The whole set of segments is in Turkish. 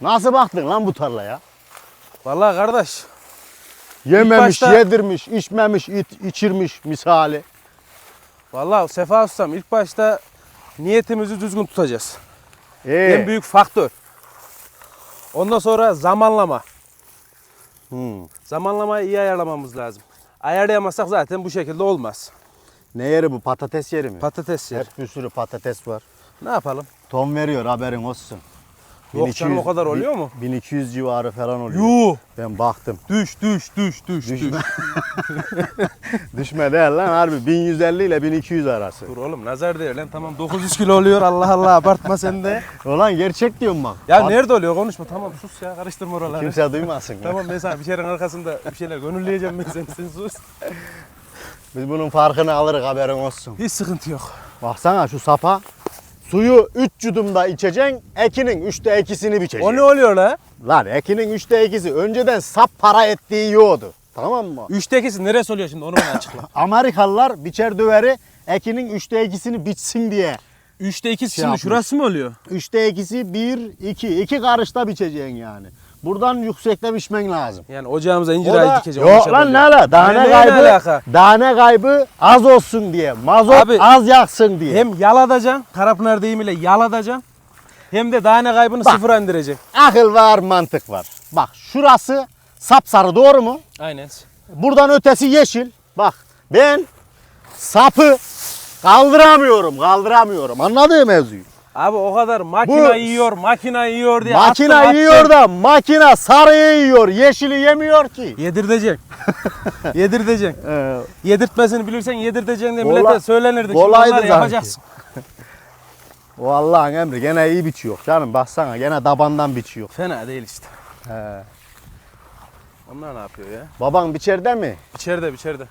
Nasıl baktın lan bu tarlaya? Vallahi kardeş Yememiş, başta- yedirmiş, içmemiş, it- içirmiş misali. Vallahi Sefa Ustam ilk başta niyetimizi düzgün tutacağız. Ee, En büyük faktör. Ondan sonra zamanlama. hmm. Zamanlamayı iyi ayarlamamız lazım. Ayarlayamazsak zaten bu şekilde olmaz. Ne yeri bu? Patates yeri mi? Patates yer. Hep bir sürü patates var. Ne yapalım? Ton veriyor haberin olsun. Yok canım, o kadar oluyor mu? 1200 civarı falan oluyor. Yuh! Ben baktım. Düş düş düş düş düş. Düşme. Düşme değil lan harbi 1150 ile 1200 arası. Dur oğlum nazar değil lan tamam 900 kilo oluyor Allah Allah abartma sen de. Ulan gerçek diyorum bak. Ya Bak, nerede oluyor konuşma tamam sus ya karıştırma oraları. Kimse duymasın. ya. Tamam ben sana bir şeylerin arkasında bir şeyler gönülleyeceğim ben seni sen sus. Biz bunun farkını alırız haberin olsun. Hiç sıkıntı yok. Baksana şu sapa. Suyu 3 yudumda içeceksin, ekinin 3'te 2'sini biçeceksin. O ne oluyor la? Lan ekinin 3'te 2'si önceden sap para ettiği yoğdu. Tamam mı? Üçtekisi neresi oluyor şimdi onu bana açıkla. Amerikalılar biçer döveri ekinin 3'te 2'sini biçsin diye. Üçte ikisi Şey şimdi yapmış. şurası mı oluyor? 3'te 2'si 1, 2. 2 karışta biçeceksin yani. Buradan yüksekte biçmen lazım. Yani ocağımıza incir ağacı dikeceğim. Yok lan ne ala? Dane Ne- ne kaybı, alaka? dane kaybı az olsun diye. Mazot Abi- az yaksın diye. Hem yaladacaksın, Karapınar deyimiyle yaladacaksın. Hem de tane kaybını Bak. sıfıra indireceksin. Akıl var, mantık var. Bak şurası sapsarı doğru mu? Aynen. Buradan ötesi yeşil. Bak ben sapı kaldıramıyorum, kaldıramıyorum. Anladın mı mevzuyu? Abi o kadar makina Bu- yiyor, makina yiyor diye Makine attım, attım. yiyor da makine sarıyı yiyor, yeşili yemiyor ki. Yedirteceksin. Yedirteceksin. Ee, Yedirtmesini bilirsen yedirteceksin diye Kola- millete söylenirdi. Şimdi kolaydı sanki. yapacaksın. o Allah'ın emri gene iyi biçiyor canım baksana gene tabandan biçiyor. Fena değil işte. He. Onlar ne yapıyor ya? Baban biçerde mi? İçeride içeride.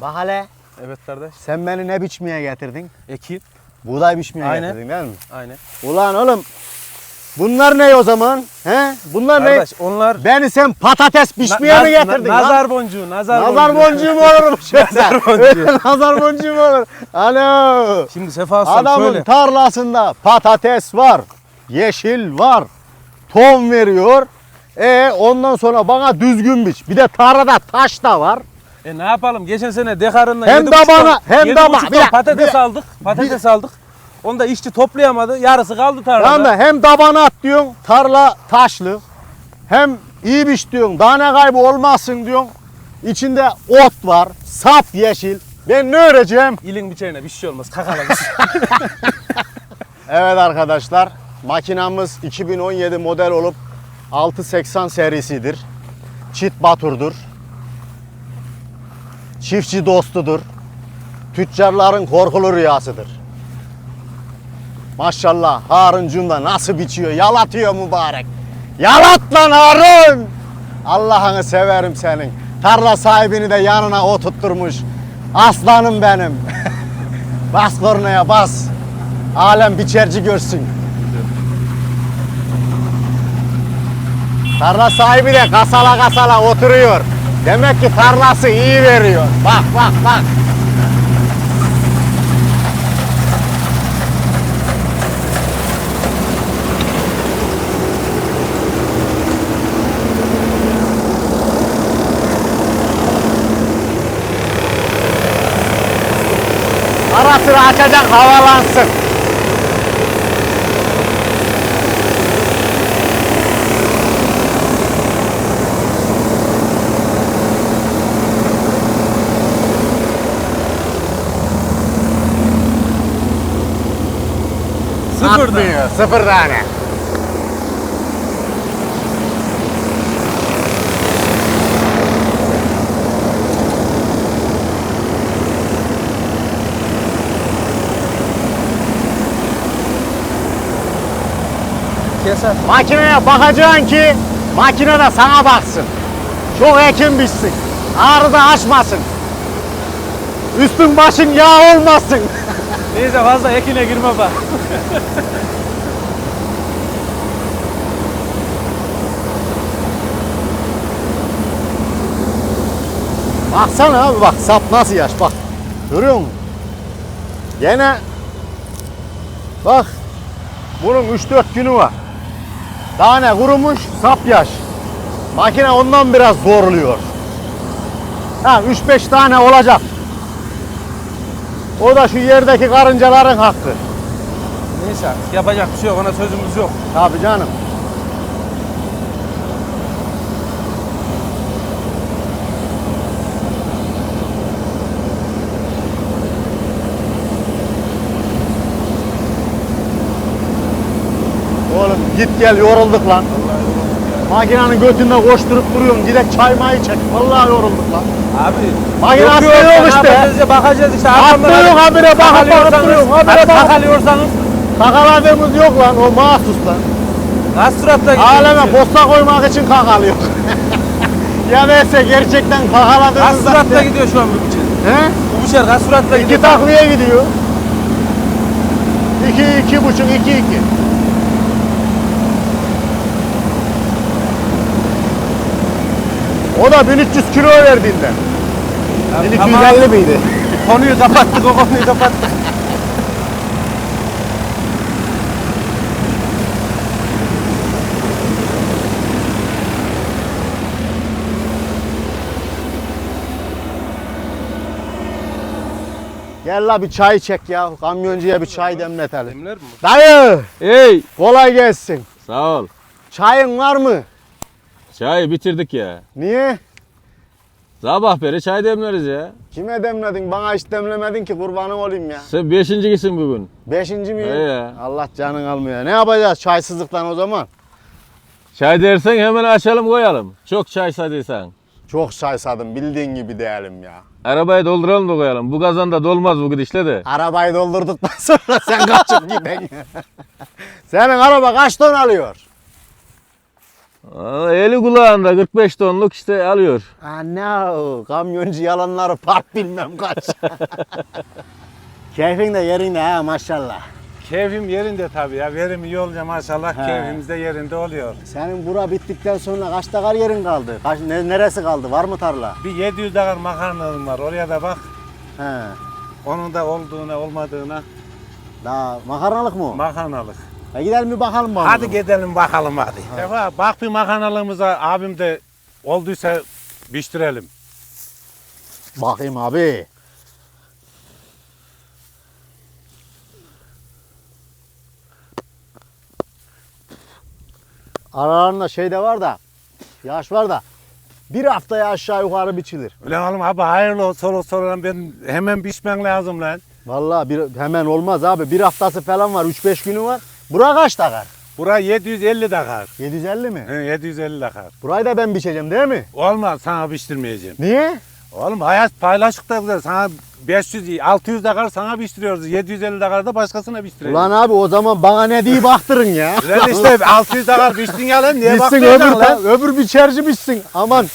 Bak hele. Evet kardeş. Sen beni ne biçmeye getirdin? Ekin. Buğday biçmeye Aynen. getirdin değil mi? Aynen. Ulan oğlum bunlar ne o zaman? He? Bunlar Kardeş onlar ne? Beni sen patates biçmeye mi getirdin nazar lan? boncuğu, nazar, Nazar boncuğu. boncuğu mu olurmuş? Nazar boncuğu. Nazar boncuğu mu olur? Alo. Şimdi Sefa Ustam Adamın şöyle. tarlasında patates var, yeşil var, ton veriyor. E ondan sonra bana düzgün biç. Bir de tarlada taş da var. E ne yapalım? Geçen sene dekarından Hem yedi bana- ton- hem yedi bak- ton bir patates bir- aldık. Patates aldık. Onu da işçi toplayamadı. Yarısı kaldı tarlada. Tamam da hem dabana at diyorsun, tarla taşlı. Hem iyi biç diyorsun, tane kaybı olmazsın diyorsun. İçinde ot var, sap yeşil. Ben ne öreceğim? İlin biçerine bir şey olmaz. Kakalamış. Evet arkadaşlar, makinamız 2017 model olup 680 serisidir. Çit Batur'dur. Çiftçi dostudur. Tüccarların korkulu rüyasıdır. Maşallah Haruncum da nasıl biçiyor, yalatıyor mübarek. Yalat lan Harun! Allah'ını severim senin. Tarla sahibini de yanına oturtturmuş. Aslanım benim. bas kornaya bas. Alem biçerci görsün. Tarla sahibi de kasala kasala oturuyor. Demek ki tarlası iyi veriyor. Bak bak bak. Ara sıra açacak havalansın. Sıfırda. Atmıyor, Sıfır tane. Keser. Makineye bakacaksın ki makine de sana baksın. Çok ekim biçsin. Ağrı da açmasın. Üstün başın yağ olmasın. Neyse fazla ekine girme bak. Baksana abi bak sap nasıl yaş bak. Görüyor musun? Gene bak bunun 3-4 günü var. Tane kurumuş, sap yaş. Makine ondan biraz zorluyor. Ha 3-5 tane olacak. O da şu yerdeki karıncaların hakkı. Neyse artık yapacak bir şey yok. Ona sözümüz yok. Tabii canım. Oğlum git gel yorulduk lan. Makinenin götünde koşturup duruyorsun. Gidek çay mayı çek. Vallahi yorulduk lan. Abi. Makine aslında yok işte. Bakacağız işte. Atlıyorsun habire bakıp bakıp duruyorsun. Habire bakıp. takalıyorsanız. Kakaladığımız yok lan o mahsus lan. Nasıl suratla gidiyor? Aleme posta koymak için kakalıyor. ya neyse gerçekten kakaladığımız suratla gidiyor şu an bu biçim? He? Bu biçer kaç suratla gidiyor? İki takviye gidiyor. İki, iki buçuk, iki, iki. O da 1300 kilo verdiğinden. Ya 1250 tamam. miydi? Konuyu kapattık o konuyu kapattık. Gel la bir çay çek ya. Kamyoncuya bir çay demletelim. Demler mi? Dayı Hey kolay gelsin. sağ ol. Çayın var mı? Çayı bitirdik ya. Niye? Sabah beri çay demleriz ya. Kime demledin? Bana hiç demlemedin ki kurbanın olayım ya. Sen beşinci gitsin bugün. Beşinci mi? He ya. Allah canın almıyor. Ne yapacağız çaysızlıktan o zaman? Çay dersen hemen açalım koyalım. Çok çay sadıysan. Çok çay sadım bildiğin gibi değilim ya. Arabayı dolduralım da koyalım. Bu kazanda dolmaz bu gidişle de. Arabayı doldurduktan sonra sen kaçıp giden. Senin araba kaç ton alıyor? Eli kulağında 45 tonluk işte alıyor. Ana kamyoncu yalanları park bilmem kaç. Keyfin de yerinde ha maşallah. Keyfim yerinde tabii ya. Verim iyi olunca maşallah He. keyfimiz de yerinde oluyor. Senin bura bittikten sonra kaç dakar yerin kaldı? Kaç, ne- neresi kaldı? Var mı tarla? Bir 700 dakar makarnalım var. Oraya da bak. He. Onun da olduğuna olmadığına Daha makarnalık mı? o? makarnalık. E gidelim bir bakalım bana. Hadi gidelim bakalım hadi. Sefa bak bir makarnalığımıza abim de olduysa piştirelim. Bakayım abi. Aralarında şey de var da, yaş var da bir haftaya aşağı yukarı biçilir. Ulan oğlum abi hayırlı olsun soru sorulan ben hemen pişmen lazım lan. Vallahi bir, hemen olmaz abi. Bir haftası falan var, 3-5 günü var. Bura kaç dakar? Bura 750 dakar. 750 mi? He, 750 dakar. Burayı da ben biçeceğim değil mi? Olmaz sana piştirmeyeceğim. Niye? Oğlum hayat paylaşık da güzel. Sana 500, 600 dakar sana piştiriyoruz. 750 dakar da başkasına piştiriyoruz. Ulan abi o zaman bana ne diye baktırın ya. Lan işte 600 dakar piştin ya lan niye Bitsin öbür, lan? öbür biçerci bitsin. Aman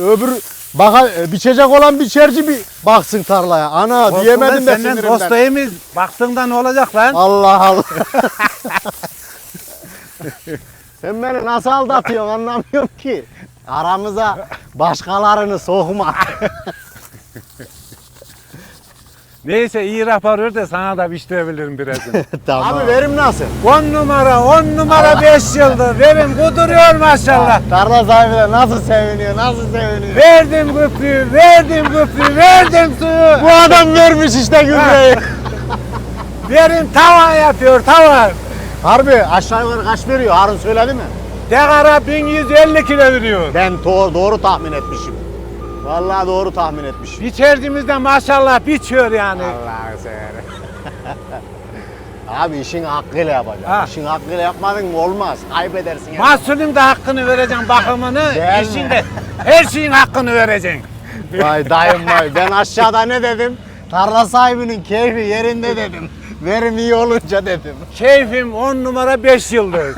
öbür baka, biçecek olan biçerci bir baksın tarlaya. Ana Olsun diyemedim de sinirimden. dost değil miyiz? Baktığında ne olacak lan? Allah Allah. Sen beni nasıl aldatıyorsun anlamıyorum ki. Aramıza başkalarını sokma. Neyse iyi rapor ver de sana da piştirebilirim birazını. Abi verim nasıl? 10 numara 10 numara 5 yıldır verim kuduruyor maşallah. Tarla sahibi de nasıl seviniyor, nasıl seviniyor. Verdim köprüyü, verdim köprüyü, verdim suyu. Bu adam vermiş işte gübreyi. Verim tavan yapıyor tavan. Harbi aşağı yukarı kaç veriyor? Harun söyledi mi? Dekara 1150 kilo veriyor. Ben doğru, doğru tahmin etmişim. Vallahi doğru tahmin etmişim. Biçercimiz de maşallah biçiyor yani. Allah'ı severim. Abi işin hakkıyla yapacaksın. Ha. İşin hakkıyla yapmadın mı olmaz. Kaybedersin. yani. Mahsulün de hakkını vereceksin bakımını, Değil mi? işin de her şeyin hakkını vereceksin. Vay dayım vay. Ben aşağıda ne dedim? Tarla sahibinin keyfi yerinde dedim. Verim iyi olunca dedim. Keyfim 10 numara 5 yıldız.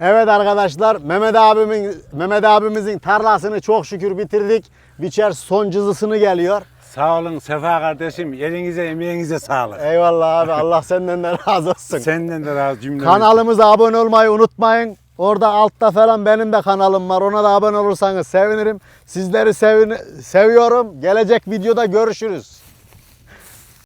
Evet arkadaşlar Mehmet abimin Mehmet abimizin tarlasını çok şükür bitirdik. Biçer son cızısını geliyor. Sağ olun Sefa kardeşim. Elinize emeğinize sağlık. Eyvallah abi Allah senden de razı olsun. Senden de razı cümle. Kanalımıza abone olmayı unutmayın. Orada altta falan benim de kanalım var. Ona da abone olursanız sevinirim. Sizleri sevin seviyorum. Gelecek videoda görüşürüz.